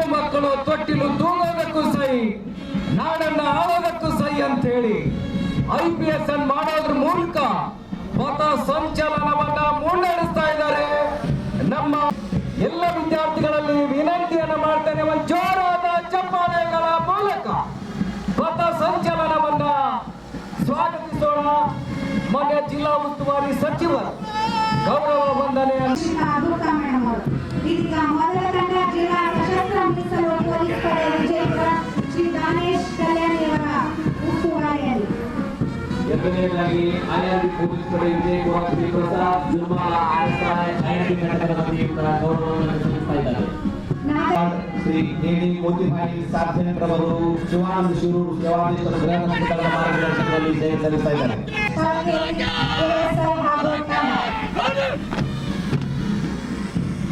ಹೆಣ್ಣು ಮಕ್ಕಳು ತೊಟ್ಟಿಲು ತೂಗೋದಕ್ಕೂ ಸಹಿ, ನಾಡನ್ನ ಆಳೋದಕ್ಕೂ ಸೈ ಅಂತ ಹೇಳಿ ಐ ಪಿ ಎಸ್ ಅನ್ನು ಮಾಡೋದ್ರ ಮೂಲಕ ಪಥ ಸಂಚಲನವನ್ನ ಮುನ್ನಡೆಸ್ತಾ ಇದ್ದಾರೆ. ನಮ್ಮ ಎಲ್ಲ ವಿದ್ಯಾರ್ಥಿಗಳಲ್ಲಿ ವಿನಂತಿಯನ್ನು ಮಾಡ್ತೇನೆ, ಒಂದು ಜೋರಾದ ಚಪ್ಪಾಳೆಗಳ ಮೂಲಕ ಪಥ ಸಂಚಲನವನ್ನ ಸ್ವಾಗತಿಸೋಣ. ಮನೆ ಜಿಲ್ಲಾ ಉಸ್ತುವಾರಿ ಸಚಿವರು ಗೌರವ ಅವರು ಇದೀಗ ಮೊದಲ ತಂಡ ಜಿಲ್ಲಾ ಸಶಸ್ತ್ರ ಮೀಸಲು ಪೊಲೀಸ್ ಪಡೆ ವಿಜಯಪುರ ಶ್ರೀ ದಾನೇಶ್ ಕಲ್ಯಾಣಿಯವರ ಉಸ್ತುವಾರಿಯಲ್ಲಿ ಎರಡನೇದಾಗಿ ಐಆರ್ಬಿ ಪೊಲೀಸ್ ಪಡೆ ವಿಜಯಪುರ ಶ್ರೀ ಪ್ರಸಾದ್ ಜುರ್ಮಾಲ ಆರ್ಎಸ್ಐ ಐಆರ್ಬಿ ಘಟಕದ ವತಿಯಿಂದ ಗೌರವವನ್ನು ಸಲ್ಲಿಸ್ತಾ ಇದ್ದಾರೆ ಶ್ರೀ ಶಿವಾನಂದ ಶಿರೂರು ನಗರದ ಮಾರ್ಗದರ್ಶನದಲ್ಲಿ ಸೇವೆ ಸಲ್ಲಿಸ್ತಾ ಇದ್ದಾರೆ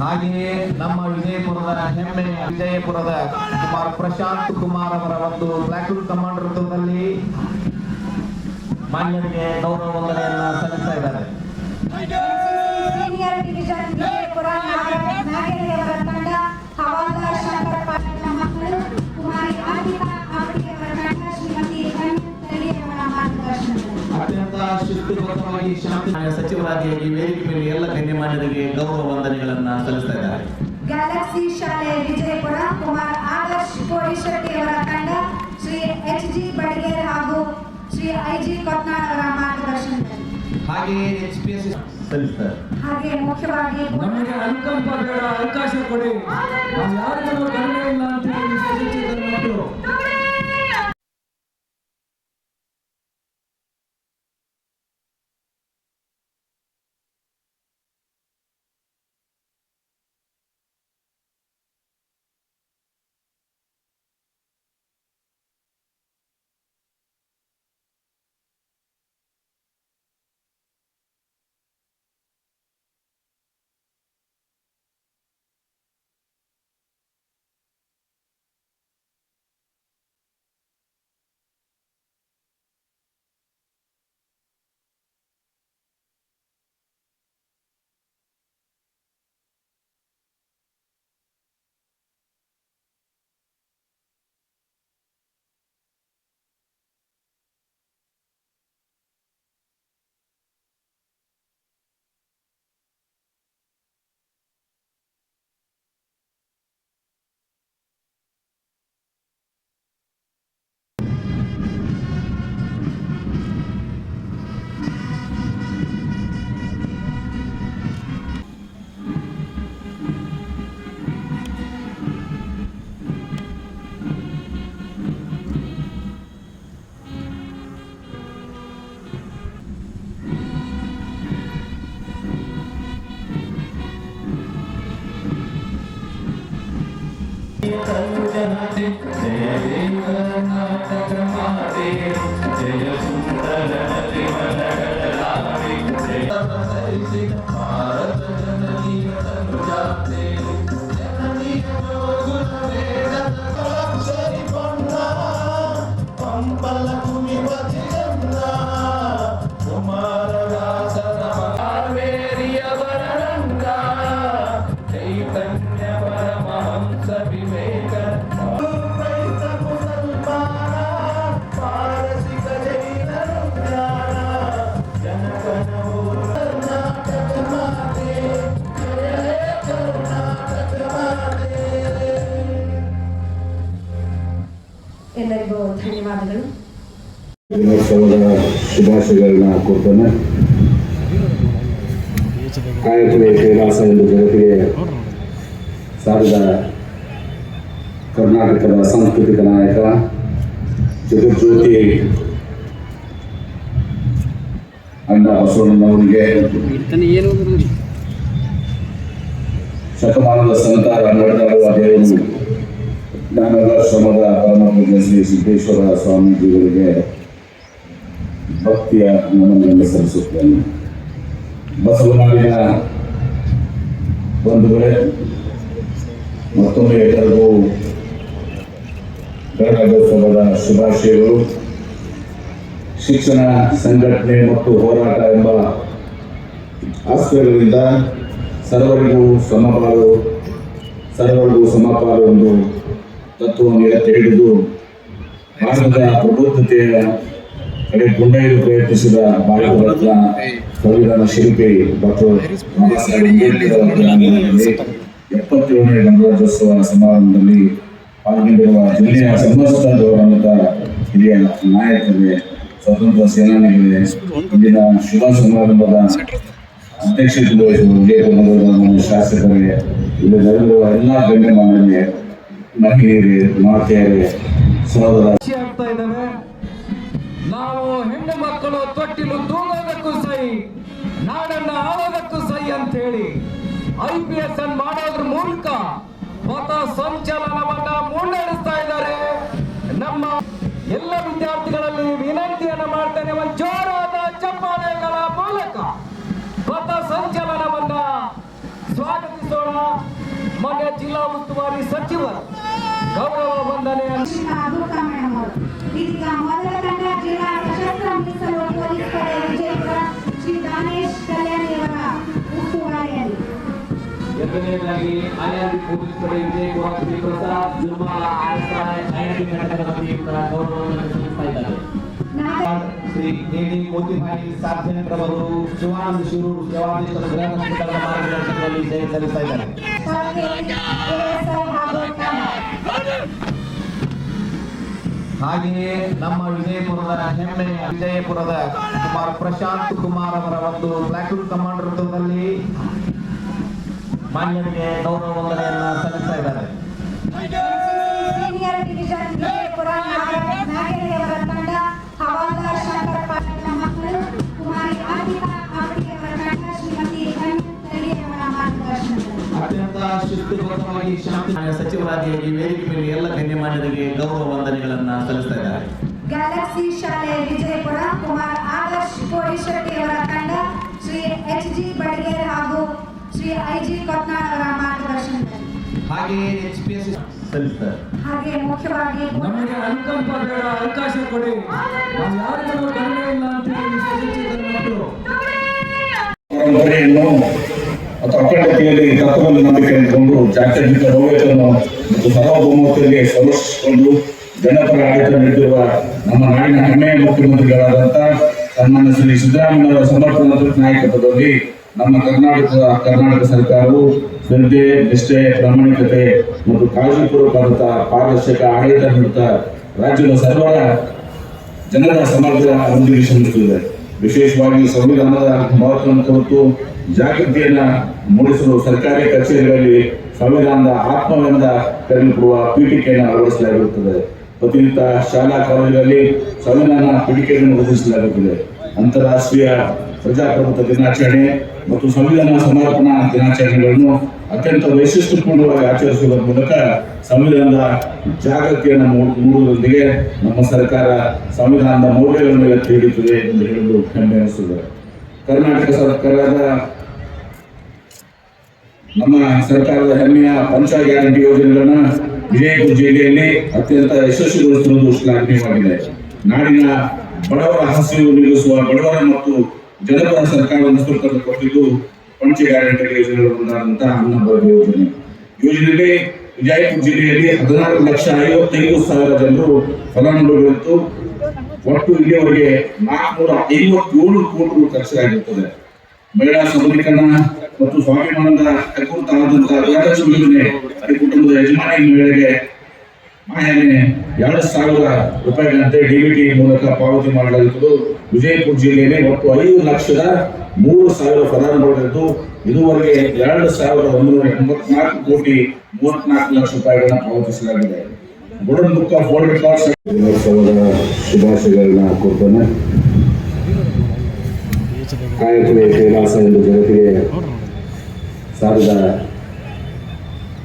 ಹಾಗೆಯೇ ನಮ್ಮ ವಿಜಯಪುರದ ಹೆಮ್ಮೆ ವಿಜಯಪುರದ ಕುಮಾರ್ ಪ್ರಶಾಂತ್ ಕುಮಾರ್ ಅವರ ಒಂದು ಪ್ಲಾಟೂನ್ ಕಮಾಂಡರ್ ವೃತ್ತದಲ್ಲಿ ಮಾನ್ಯರಿಗೆ ಗೌರವ ವಂದನೆಯನ್ನ ಸಲ್ಲಿಸ್ತಾ ಇದ್ದಾರೆ. ಶಿಸ್ತುಬದ್ಧವಾಗಿ ಶಾಂತಿ ಸಚಿವರಾಗಿ ಈ ವೇದಿಕೆ ಮೇಲೆ ಎಲ್ಲ ಗಣ್ಯಮಾನ್ಯರಿಗೆ ಗೌರವ ವಂದನೆಗಳನ್ನ ಸಲ್ಲಿಸ್ತಾ ಇದ್ದಾರೆ. ಗ್ಯಾಲಕ್ಸಿ ಶಾಲೆ ವಿಜಯಪುರ ಕುಮಾರ್ ಆದರ್ಶ್ ಕೋಡಿಶೆಟ್ಟಿಯವರ ತಂಡ ಶ್ರೀ ಎಚ್ ಜಿ ಬಡಿಗೇರ್ ಹಾಗೂ ಶ್ರೀ ಐ ಜಿ ಕೊತ್ನಾಳ್ ಅವರ ಮಾರ್ಗದರ್ಶನದಲ್ಲಿ. ಹಾಗೆಯೇ ಎಚ್ ಪಿ ಎಸ್ ಸಲ್ಲಿಸ್ತಾರೆ. ಹಾಗೆ ಮುಖ್ಯವಾಗಿ ನಮಗೆ ಅನುಕಂಪ ಬೇಡ ಅವಕಾಶ ಕೊಡಿ. ನಾವು ಯಾರಿಗೂ ಕಡಿಮೆ ಇಲ್ಲ ಎಲ್ಲರಿಗೂ ಶುಭಾಶಯಗಳನ್ನ ಕೊಡ್ತಾನೆ ಕಾಯಕವೇ ಕೈಲಾಸ ಎಂದು ಜಗತ್ತಿಗೆ ಸಾರಿದ ಕರ್ನಾಟಕದ ಸಾಂಸ್ಕೃತಿಕ ನಾಯಕ ಜಗಜ್ಯೋತಿ ಅಣ್ಣ ಬಸವಣ್ಣನವರಿಗೆ ಶತಮಾನದ ಸಂತಾರ ನಡೆದಾಡುವ ದೇವರು, ಜ್ಞಾನದ ಶ್ರಮದ ಶ್ರೀ ಸಿದ್ದೇಶ್ವರ ಸ್ವಾಮೀಜಿಗಳಿಗೆ ಭಕ್ತಿಯ ನಮನವನ್ನು ಸಲ್ಲಿಸುತ್ತೇನೆ ಬಸವನಾಡಿನ ಬಂಧುಗಳೇ ಮತ್ತೊಮ್ಮೆ ಎಲ್ಲರಿಗೂ ಗಣರಾಜ್ಯೋತ್ಸವದ ಶುಭಾಶಯಗಳು. ಶಿಕ್ಷಣ, ಸಂಘಟನೆ ಮತ್ತು ಹೋರಾಟ ಎಂಬ ಆಸ್ಪತ್ರೆಗಳಿಂದ ಸರ್ವರಿಗೂ ಸಮಪಾಲು ಸರ್ವರಿಗೂ ಸಮಪಾಲು ಒಂದು ತತ್ವವನ್ನು ಎತ್ತಿ ಹಿಡಿದು ಭಾರತದ ಪ್ರಬುದ್ಧತೆಯ ಕೊಂಡೊಯ್ಯಲು ಪ್ರಯತ್ನಿಸಿದ ಭಾರತ ರತ್ನ ಸಂವಿಧಾನ ಶಿಲ್ಪಿ ಡಾಕ್ಟರ್ ಎಪ್ಪತ್ತೇಳನೇ ಗಣರಾಜ್ಯೋತ್ಸವ ಸಮಾರಂಭದಲ್ಲಿ ಪಾಲ್ಗೊಂಡಿರುವ ಜಿಲ್ಲೆಯ ಸಮಸ್ತ ಗೌರವಂತ ಹಿರಿಯ ನಾಯಕರಿಗೆ, ಸ್ವತಂತ್ರ ಸೇನಾನಿಗಳಿಗೆ ಇಂದಿನ ಶುಭ ಸಮಾರಂಭದ ಅಧ್ಯಕ್ಷತೆ ವಹಿಸುವ ಶಾಸಕರಿಗೆ ಇಲ್ಲಿ ನೆರೆದಿರುವ ಎಲ್ಲ ಗಣ್ಯಮಾನ್ಯರಿಗೆ, ಮಹಿಳೆಯರಿಗೆ, ಮಾತೆಯರಿಗೆ ಸಹೋದರ ಆಗ್ತಾ ಇದ್ದಾವೆ. ನಾವು ಹೆಣ್ಣು ಮಕ್ಕಳು ತೊಟ್ಟಿಲು ತೂಗೋದಕ್ಕೂ ಸೈ ನಾಡನ್ನ ಆಳೋದಕ್ಕೂ ಸೈ ಅಂತ ಹೇಳಿ ಐ ಪಿ ಎಸ್ ಅನ್ನು ಮಾಡೋದ್ರ ಮೂಲಕ ಪಥ ಸಂಚಲನವನ್ನ ಮುನ್ನಡೆಸ್ತಾ ಇದ್ದಾರೆ. ನಮ್ಮ ಎಲ್ಲ ವಿದ್ಯಾರ್ಥಿಗಳಲ್ಲಿ ವಿನಂತಿಯನ್ನ ಮಾಡ್ತೇನೆ, ಒಂದು ಜೋರಾದ ಚಪ್ಪಾಳೆಗಳ ಮೂಲಕ ಪಥ ಸಂಚಲನವನ್ನ ಸ್ವಾಗತಿಸೋಣ. ಮನೆ ಜಿಲ್ಲಾ ಉಸ್ತುವಾರಿ ಸಚಿವರು ಗೌರವ ವಂದನೆ ಮೊದಲ ತಂಡ ಜಿಲ್ಲಾ ಎರಡನೇದಾಗಿ ಐಆರ್ಬಿ ಪೊಲೀಸ್ ಪಡೆ ವಿಜಯಪುರ ಶ್ರೀ ಪ್ರಸಾದ್ ಜುರ್ಮಾ ಆರ್ಸಾಯ್ ಘಟಕದ ವತಿಯಿಂದ ಗೌರವವನ್ನು ಸಲ್ಲಿಸ್ತಾ ಇದ್ದಾರೆ. ಶ್ರೀ ಡಿ ಮೋತಿಭಾಯಿ ಸಾರ್ವಜನಿಕರವರು ಶಿವಾನಂದ ಶಿರೂರು ಸೇವಾಧೀಶರ ಗೃಹ ಕಟ್ಟಡದ ಮಾರ್ಗದರ್ಶನದಲ್ಲಿ ಸೇವೆ ಸಲ್ಲಿಸ್ತಾ ಇದ್ದಾರೆ. ಹಾಗೆಯೇ ನಮ್ಮ ವಿಜಯಪುರದ ಹೆಮ್ಮೆಯ ವಿಜಯಪುರದ ಕುಮಾರ್ ಪ್ರಶಾಂತ್ ಕುಮಾರ್ ಅವರ ಒಂದು ಪ್ಲಾಟೂನ್ ಕಮಾಂಡರ್ ಮಾನ್ಯರಿಗೆ ಗೌರವ ವಂದನೆಯನ್ನ ಸಲ್ಲಿಸ್ತಾ ಇದ್ದಾರೆ. ಸೀನಿಯರ್ ಡಿವಿಷನ್ ವಿಜಯಪುರ ನಾಗರ- ನಾಗೇರಿಯವರ ತಂಡ ಹವಾಲ್ದಾರ್ ಶಂಕರ್ ಪಾಟೀಲ್ ಮಕ್ಕಳು ಕುಮಾರಿ ಅರ್ಪಿತಾ ಆಪ್ಟಿಯವರ ತಂಡ ಶ್ರೀಮತಿ ಎಂ ಮಾರ್ಗದರ್ಶನದಲ್ಲಿ. ಅತ್ಯಂತ ಶಿಸ್ತುಬದ್ಧವಾಗಿ ಶಾಂತಿ ಸಚಿವರಾಗಿ ಈ ವೇದಿಕೆ ಮೇಲೆ ಎಲ್ಲ ಗಣ್ಯಮಾನ್ಯರಿಗೆ ಗೌರವ ವಂದನೆಗಳನ್ನ ಸಲ್ಲಿಸ್ತಾ ಇದ್ದಾರೆ. ಗ್ಯಾಲಕ್ಸಿ ಕೊತ್ನಾಳ್ ಅವರ ಮಾರ್ಗದರ್ಶನದಲ್ಲಿ. ಎಚ್ ಪಿ ಎಸ್ ಸಲ್ಲಿಸ್ತಾರೆ ಹಾಗೆ ಮುಖ್ಯವಾಗಿ ನಮಗೆ ಅನುಕಂಪ ಬೇಡ ಅವಕಾಶ ಕೊಡಿ. ನಾವು ಯಾರಿಗೂ ಕಡಿಮೆ ಇಲ್ಲ ಅಂತ ಮಕ್ಕಳು. ಮತ್ತು ಅಖಂಡತೆಯಲ್ಲಿ ತತ್ವವನ್ನು ನಂಬಿಕೆ ಇಟ್ಟುಕೊಂಡು ಜಾತ್ಯತೀತ ಮೌಲ್ಯವನ್ನು ಮತ್ತು ಸಾರ್ವಭೌಮತ್ವದಲ್ಲಿ ಸಂರಕ್ಷಿಸಿಕೊಂಡು ಜನಪರ ಆಡಳಿತ ನೀಡಿರುವ ನಮ್ಮ ನಾಡಿನ ಹೆಮ್ಮೆಯ ಮುಖ್ಯಮಂತ್ರಿಗಳಾದಂತಹ ಸನ್ಮಾನ್ಯ ಶ್ರೀ ಸಿದ್ದರಾಮಯ್ಯ ಸಮರ್ಪಣಾ ನಾಯಕತ್ವದಲ್ಲಿ ನಮ್ಮ ಕರ್ನಾಟಕ ಕರ್ನಾಟಕ ಸರ್ಕಾರವು ಶ್ರದ್ಧೆ ನಿಷ್ಠೆ, ಪ್ರಾಮಾಣಿಕತೆ ಮತ್ತು ಕಾಳಜಿಪೂರ್ವಕವಾದಂಥ ಪಾರದರ್ಶಕ ಆಡಳಿತ ನೀಡುತ್ತಾ ರಾಜ್ಯದ ಸರ್ವರ ಜನರ ಸಮಗ್ರ ಅಭಿವೃದ್ಧಿ ಶ್ರಮಿಸುತ್ತಿದೆ. ವಿಶೇಷವಾಗಿ ಸಂವಿಧಾನದ ಮಹತ್ವವನ್ನು ಕುರಿತು ಜಾಗೃತಿಯನ್ನು ಮೂಡಿಸಲು ಸರ್ಕಾರಿ ಕಚೇರಿಗಳಲ್ಲಿ ಸಂವಿಧಾನದ ಆತ್ಮವೆಂದ ಕರೆಯಲ್ಪಡುವ ಪೀಠಿಕೆಯನ್ನು ಅಳವಡಿಸಲಾಗಿರುತ್ತದೆ. ಪ್ರತಿನಿತ್ಯ ಶಾಲಾ ಕಾಲೇಜುಗಳಲ್ಲಿ ಸಂವಿಧಾನ ಪೀಠಿಕೆಯನ್ನು ಒದಗಿಸಲಾಗುತ್ತದೆ ಅಂತಾರಾಷ್ಟ್ರೀಯ ಪ್ರಜಾಪ್ರಭುತ್ವ ದಿನಾಚರಣೆ ಮತ್ತು ಸಂವಿಧಾನ ಸಮರ್ಪಣಾ ದಿನಾಚರಣೆಗಳನ್ನು ಅತ್ಯಂತ ವೈಶಿಷ್ಟ್ಯಪೂರ್ಣವಾಗಿ ಆಚರಿಸುವುದರ ಮೂಲಕ ಸಂವಿಧಾನದ ಜಾಗೃತಿಯನ್ನು ಮೂಡುವುದರೊಂದಿಗೆ ನಮ್ಮ ಸರ್ಕಾರ ಸಂವಿಧಾನದ ಮೌಲ್ಯಗಳನ್ನು ಎತ್ತಿ ಹಿಡಿಯುತ್ತದೆ ಎಂದು ಹೇಳಲು ಹೆಮ್ಮೆ ಕರ್ನಾಟಕ ಸರ್ಕಾರದ ನಮ್ಮ ಸರ್ಕಾರದ ಹೆಮ್ಮೆಯ ಪಂಚ ಗ್ಯಾರಂಟಿ ಯೋಜನೆಗಳನ್ನು ವಿಜಯಪುರ ಜಿಲ್ಲೆಯಲ್ಲಿ ಅತ್ಯಂತ ಯಶಸ್ವಿಗೊಳಿಸುವುದು ಶ್ಲಾಘನೀಯವಾಗಿದೆ. ನಾಡಿನ ಬಡವರ ಹಸಿವು ನೀಗಿಸುವ ಬಡವರ ಮತ್ತು ಜನಪರ ಸರ್ಕಾರವನ್ನು ಸುತ್ತಲು ಕೊಟ್ಟಿದ್ದು ಪಂಚ ಗ್ಯಾರಂಟಿ ಯೋಜನೆಗಳು ಒಂದಾದಂತಹ ಅನ್ನಭಾಗ್ಯ ಯೋಜನೆ. ಯೋಜನೆಯಲ್ಲಿ ವಿಜಯಪುರ ಜಿಲ್ಲೆಯಲ್ಲಿ ಹದಿನಾರು ಲಕ್ಷ ಐವತ್ತೈದು ಸಾವಿರ ಜನರು ಫಲಾನುಭವಿಗಳಂತೂ ಒಟ್ಟು ಇಲ್ಲಿಯವರೆಗೆ ನಾಲ್ಕುನೂರ ಐವತ್ತೇಳು ಕೋಟಿ ರು ಖರ್ಚಾಗಿರುತ್ತದೆ ಮಹಿಳಾ ಸಬಲೀಕರಣ ಮತ್ತು ಸ್ವಾಭಿಮಾನದ ಆದಂತಹ ಯೋಜನೆ ಕುಟುಂಬದ ಯಜಮಾನಿ ಮಹಿಳೆಗೆ ಮಾಯನೆ ಎರಡು ಸಾವಿರ ರೂಪಾಯಿಗಳಂತೆ ಡಿ ಬಿ ಟಿ ಮೂಲಕ ಪಾವತಿ ಮಾಡಲಾಗುತ್ತದೆ ವಿಜಯಪುರ ಜಿಲ್ಲೆಯಲ್ಲಿ ಒಟ್ಟು ಐದು ಲಕ್ಷದ ಮೂರು ಸಾವಿರ ಫಲಾನುಭವಿಗಳಿದ್ದು, ಇದುವರೆಗೆ ಎರಡು ಸಾವಿರದ ಒಂದೂರ ಎಂಬತ್ನಾಲ್ಕು ಕೋಟಿ ಮೂವತ್ನಾಲ್ಕು ಲಕ್ಷ ರೂಪಾಯಿಗಳನ್ನ ಪಾವತಿಸಲಾಗಿದೆ. Golden book of world records ದಿನೋತ್ಸವದ ಶುಭಾಶಯಗಳನ್ನ ಕೊಡ್ತೇನೆ ಕಾಯಕವೇ ಕೈಲಾಸ ಎಂದು ಜಗತ್ತಿಗೆ ಸಾರಿದ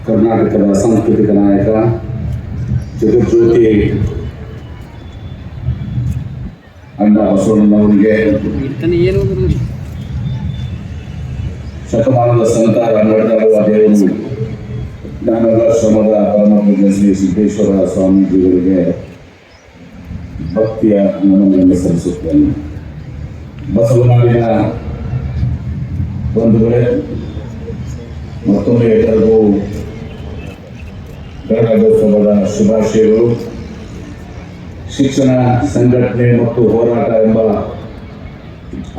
ಕರ್ನಾಟಕದ ಸಾಂಸ್ಕೃತಿಕ ನಾಯಕ ಜಗಜ್ಯೋತಿ ಅಣ್ಣ ಬಸವಣ್ಣನವರಿಗೆ ಶತಮಾನದ ಸಂತಾರ ನಡೆದಾಡುವ ದೇವರು ಜ್ಞಾನದ ಶ್ರಮದ ಪರಮಪೂಜ್ಯ ಶ್ರೀ ಸಿದ್ದೇಶ್ವರ ಸ್ವಾಮೀಜಿಗಳಿಗೆ ಭಕ್ತಿಯ ನಮನವನ್ನು ಸಲ್ಲಿಸುತ್ತೇನೆ. ಬಸವನಾಡಿನ ಬಂಧುಗಳೇ ಮತ್ತೊಮ್ಮೆ ಎಲ್ಲರಿಗೂ ಗಣರಾಜ್ಯೋತ್ಸವದ ಶುಭಾಶಯಗಳು ಶಿಕ್ಷಣ ಸಂಘಟನೆ ಮತ್ತು ಹೋರಾಟ ಎಂಬ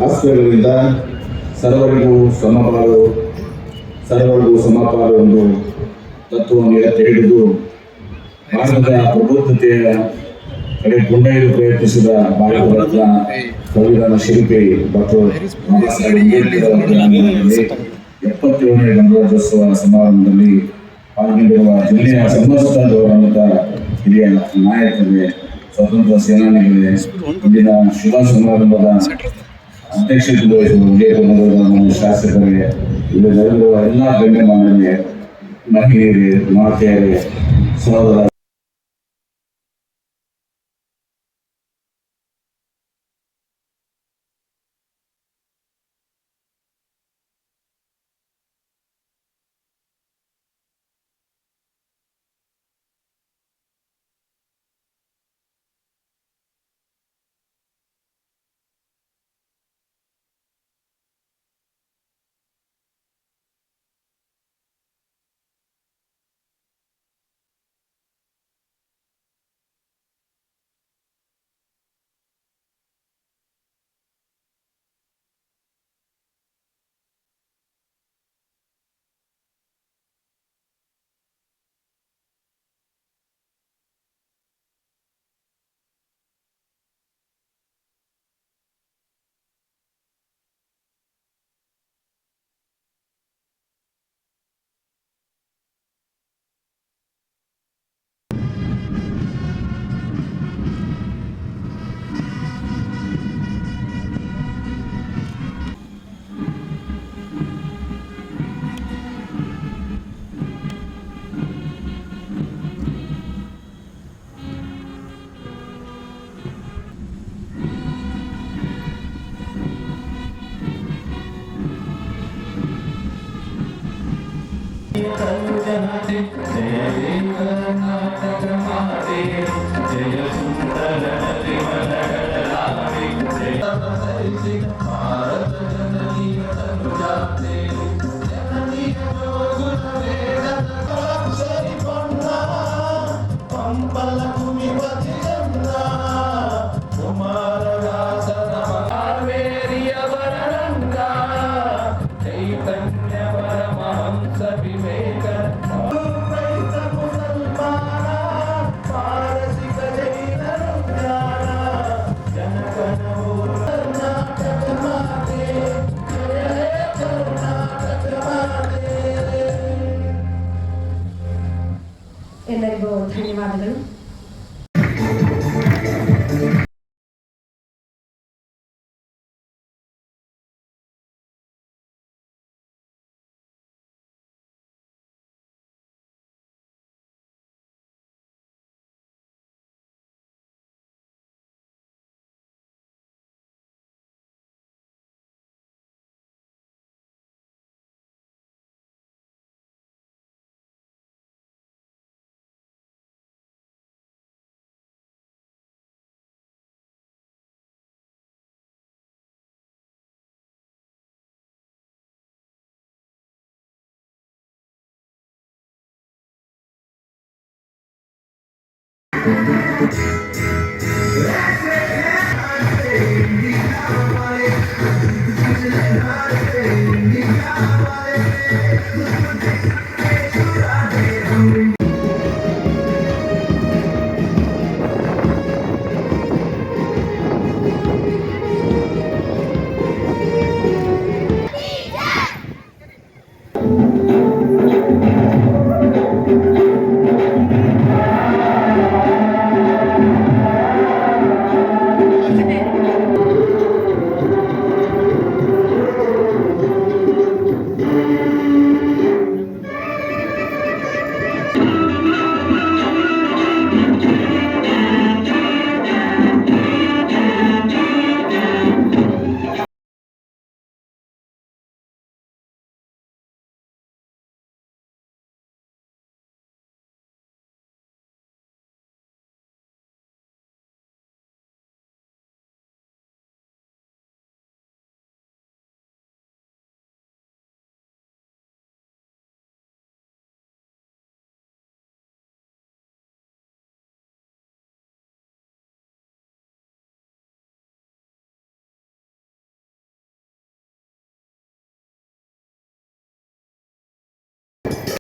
ಆಸ್ಪೆಗಳಿಂದ ಸರ್ವರಿಗೂ ಸಮಪಾಲು ಸರ್ವರಿಗೂ ಸಮಪಾಲು ಎಂದು ತತ್ವವನ್ನು ಎತ್ತಿ ಹಿಡಿದು ಭಾರತದ ಪ್ರಬುದ್ಧತೆಯ ಕಡೆ ಕೊಂಡೊಯ್ಯಲು ಪ್ರಯತ್ನಿಸಿದ ಭಾರತದ ಸಂವಿಧಾನ ಶಿಲ್ಪಿ ಡಾಕ್ಟರ್ ಎಪ್ಪತ್ತೇಳನೇ ಗಣರಾಜ್ಯೋತ್ಸವ ಸಮಾರಂಭದಲ್ಲಿ ಪಾಲ್ಗೊಂಡಿರುವ ಜಿಲ್ಲೆಯ ಸಮಸ್ತ ಗೌರವಾನ್ವಿತ ಹಿರಿಯ ನಾಯಕರಿಗೆ, ಸ್ವತಂತ್ರ ಸೇನಾನಿಗಳಿಗೆ ಇಂದಿನ ಶುಭ ಸಮಾರಂಭದ ಅಧ್ಯಕ್ಷತೆ ವಿಜಯಕುಮಾರ ನಮ್ಮ ಶಾಸಕರಿಗೆ ಇಲ್ಲಿ ನಡೆದಿರುವ ಎಲ್ಲ ಗಣ್ಯಮಾನ್ಯರಿಗೆ ಮಹಿಳೆಯರಿಗೆ, ಮಾತೆಯರಿಗೆ, ಸಹೋದರ Música